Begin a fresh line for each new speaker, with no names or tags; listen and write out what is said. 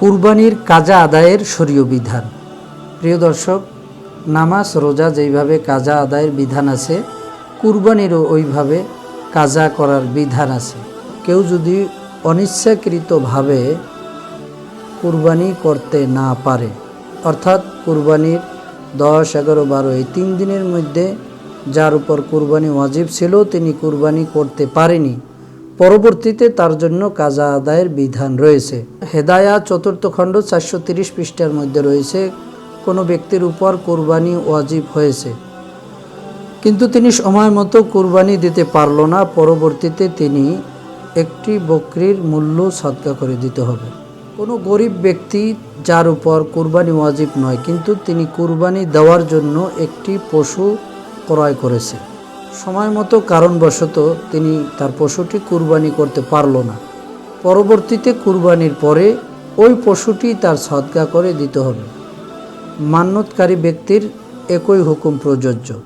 কুরবানির কাজা আদায়ের শরীয় বিধান। প্রিয় দর্শক, নামাজ, রোজা যেইভাবে কাজা আদায়ের বিধান আছে, কুরবানিরও ওইভাবে কাজা করার বিধান আছে। কেউ যদি অনিচ্ছাকৃতভাবে কুরবানি করতে না পারে, অর্থাৎ কুরবানির দশ, এগারো, বারো, এই তিন দিনের মধ্যে যার উপর কুরবানি ওয়াজিব ছিল, তিনি কুরবানি করতে পারেনি পরবর্তীতে তার জন্য কাজা আদায়ের বিধান রয়েছে। হেদায়া চতুর্থ খণ্ড চারশো তিরিশ পৃষ্ঠার মধ্যে রয়েছে, কোনো ব্যক্তির উপর কুরবানি ওয়াজিব হয়েছে। কিন্তু তিনি সময় মতো কুরবানি দিতে পারল না, পরবর্তীতে তিনি একটি বকরির মূল্য সৎকা করে দিতে হবে। কোনো গরিব ব্যক্তি যার উপর কুরবানি ওয়াজিব নয়, কিন্তু তিনি কুরবানি দেওয়ার জন্য একটি পশু ক্রয় করেছে। সময় মতো কারণবশত তিনি তার পশুটি কুরবানি করতে পারল না। পরবর্তীতে কুরবানির পরে ওই পশুটি তার সদ্গা করে দিতে হবে। মান্যতকারী ব্যক্তির একই হুকুম প্রযোজ্য।